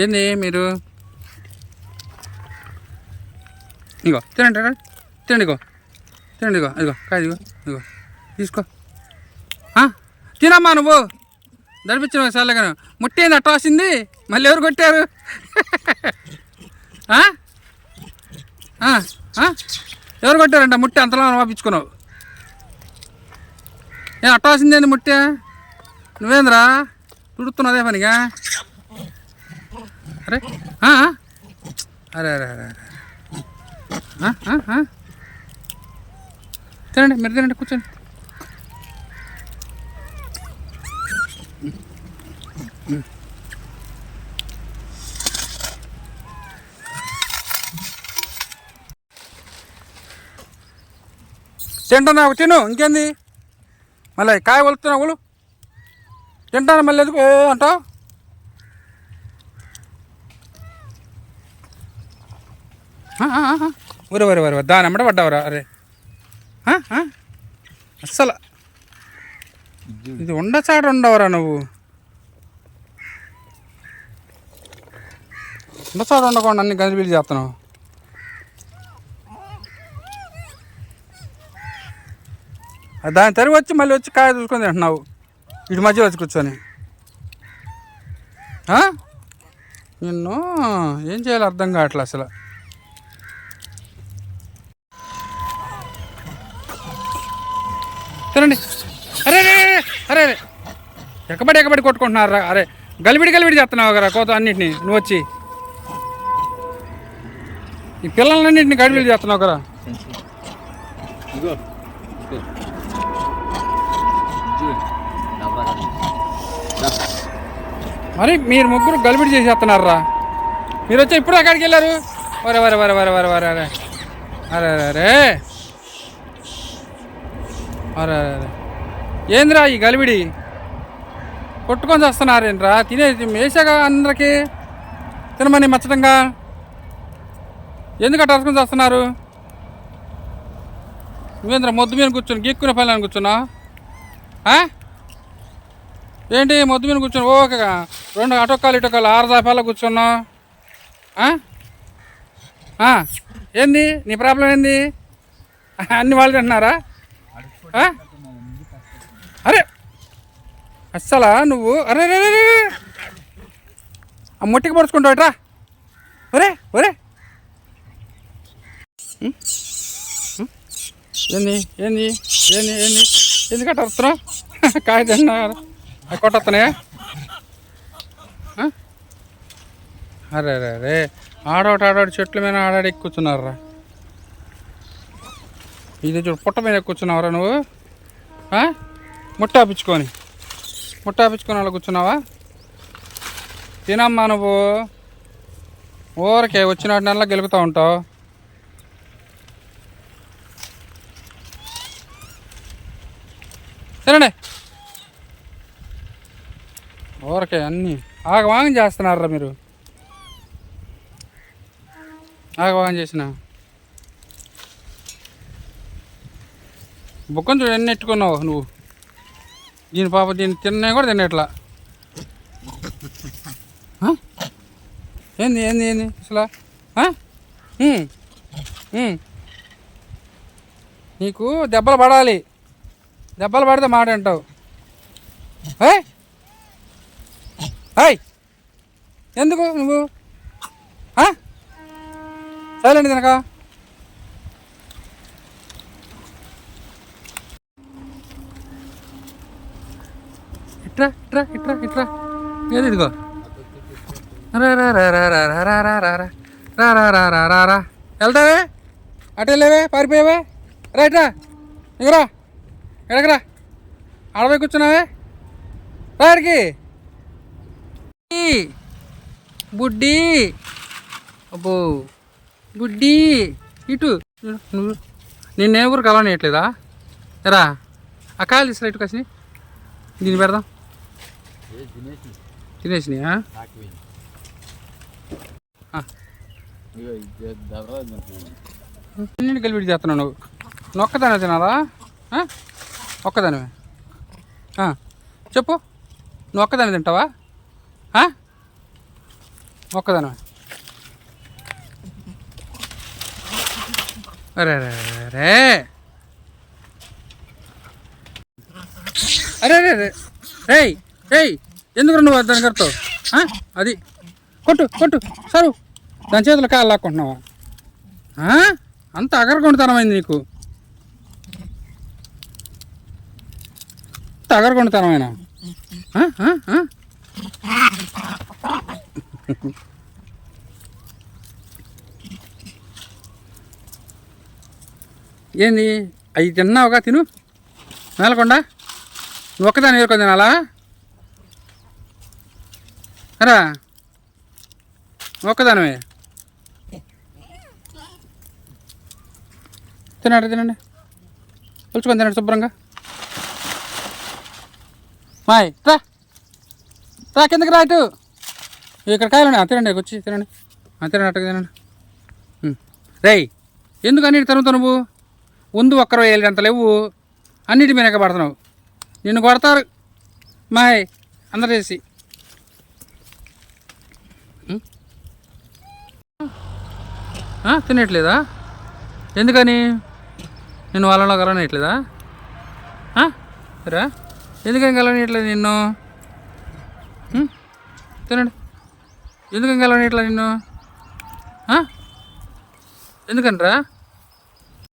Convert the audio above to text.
ఏంది మీరు? ఇగో తినండి రా. తినండి ఇగో. తినండి ఇగో. ఇదిగో కాదు ఇగో ఇగో తీసుకో. తినమ్మా నువ్వు. దడిపించిన సల్లగా ముట్టేంది అట్ట వచ్చింది మళ్ళీ ఎవరు కొట్టారు? ఎవరు కొట్టారంట ముట్టి? అంతలో పంపించుకున్నావు ఏ అట్ట వస్తుంది ముట్టే? నువ్వేంద్రా? తుడుతున్నదే పనిగా? అరే ఆ? అరే అరే అరే అరే తినండి మీరు తినండి కూర్చోండి. తింటున్నావు తిను ఇంకేంది? మళ్ళీ కాయ వలుతున్నావు తింటాను మళ్ళీ ఎందుకు? అంటావు? ఒరే ఒరే ఒరే దాని అమ్మట పడ్డావురా. అరే. ఆ? ఆ? అస్సలు. ఇది ఉండచాడు ఉండవరా నువ్వు. ఉండచాడు ఉండకుండా అన్ని గంజబీలు చేస్తున్నావు. దాని తరిగి వచ్చి మళ్ళీ వచ్చి కాయ చూసుకొని తింటున్నావు. ఇటు మధ్యలో వచ్చి కూర్చొని. ఆ? నిన్ను ఏం చేయాలో అర్థం కావట్లే అసలు. తినండి. అరే అరే అరే, అరే అరే. ఎక్కబడి ఎక్కబడి కొట్టుకుంటున్నారు అరే గలిబిడి గలిబిడి చేస్తున్నావు కదా కోత అన్నింటిని. నువ్వు వచ్చి. ఈ పిల్లలన్నింటిని గడిబిడి చేస్తున్నావు కదా. మరి మీరు ముగ్గురు గలిబిడి చేసేస్తున్నారా మీరు వచ్చి ఇప్పుడు అక్కడికి వెళ్ళారు? వరే వరే వరే వరే వరే వరే అరే అరే అరే. అరే అరే అరే. ఏందిరా ఈ గలిబిడి? కొట్టుకొని వస్తున్నారేంట్రా తినేది మేసాగా అందరికీ? తినమని మచ్చటంగా? ఎందుకు అట్లా వస్తున్నారు నువ్వేంద్ర మొద్దు మీద కూర్చొని గీక్కునే పని అని కూర్చున్నా ఏంటి మొద్దు మీద కూర్చొని ఓకేగా? రెండు అటొక్కలు ఇటొక్కలు ఆరు దాపాలు కూర్చున్నా? ఏంది? నీ ప్రాబ్లం ఏంది? అన్ని వాళ్ళు తింటున్నారా? అరే! అస్సలా నువ్వు? అరే రే రే, రే, ఆ మొట్టికి పడుచుకుంటావుట్రా ఒరే ఒరే! ఉం? ఏంది ఏంది ఏంది ఏంది? ఎందుకంటే వస్తున్నావు కాయ తిన్నారు కొట్టొస్తున్నాయా అరే అరే అరే ఆడోటి ఆడోటి చెట్ల మీద ఆడాడి కూర్చున్నారా ఇది చూడు పుట్ట మీద కూర్చున్నావరా నువ్వు? ముట్టాపించుకొని ముట్టాపించుకొని అలా కూర్చున్నావా? తినమ్మా నువ్వు. ఊరికే వచ్చిన నెలలో గెలుపుతూ ఉంటావు. తినండి. ఊరకే అన్నీ ఆగవాగం చేస్తున్నారా మీరు. ఆగవాగం చేసినా. బుక్కం చూడు ఎన్ని ఎట్టుకున్నావు నువ్వు? దీని పాప దీన్ని తిన్నా కూడా తినేట్లా. ఏంది ఏంది ఏంది? అసలు? నీకు దెబ్బలు పడాలి. దెబ్బలు పడితే మాట అంటావు ఏయ్! హాయ్ ఎందుకు నువ్వు? సైలెంట్ తినక? ఇట్రా ఇట్రా ఇట్రా ఇట్రా ఏది ఇదిగో రారా వెళ్తావే అటు వెళ్ళేవే పారిపోయావే రైట్రా ఇగరా ఎడకరా అడవి కూర్చున్నావే రాడికి బుడ్డి అబ్బో బుడ్డి ఇటు నేను నిన్నే ఊరు కలవనియట్లేదా రా ఆ కాయలు తీసుకురా ఇటు కసిని దీన్ని పెడదాం తినేసినాయా? నేను కలిపి చేస్తున్నావు నువ్వు? నొక్కదానే తినాలా? ఒక్కదానివే? చెప్పు. నువ్వు ఒక్కదాని తింటావా? ఒక్కదానివే. అరే రే అరే అరే. అరే రే రేయ్ ఏయ్ ఎందుకు నువ్వు దాని కడతావు? అది. కొట్టు కొట్టు సరు. దాని చేతులు కాళ్ళు లాక్కుంటున్నావా? అంత అగరగొండతనమైంది నీకు. అంత అగరగొండతనమైన? ఏంది? అవి తిన్నావుగా తిను? మేలకొండ? నువ్వు ఒక్కదాన్ని వేరుకొని తినాలా? రా ఒక్కదానమే తినండి తినండి. పులుచుకొని తినండి శుభ్రంగా. మాయ్ రా. రా కిందకి రా ఇటు. ఇక్కడ కాయలండి తినండి వచ్చి తినండి. తినండి అట్టగా తినండి. రే రేయ్ ఎందుకు అన్నిటి తరుగుతావు నువ్వు? ముందు ఒక్కరు ఏళ్ళు అంత లేవు. అన్నిటి మీద పడుతున్నావు నిన్ను కొడతారు. మాయ్ అందరు చేసి. తినట్లేదా ఎందుకని? నేను వాళ్ళలో కలవనట్లేదా ఆ? రా. ఎందుకని కలవనట్లేదు నిన్ను? తినండి. ఎందుకని కలవనట్లేదు నిన్ను? ఆ?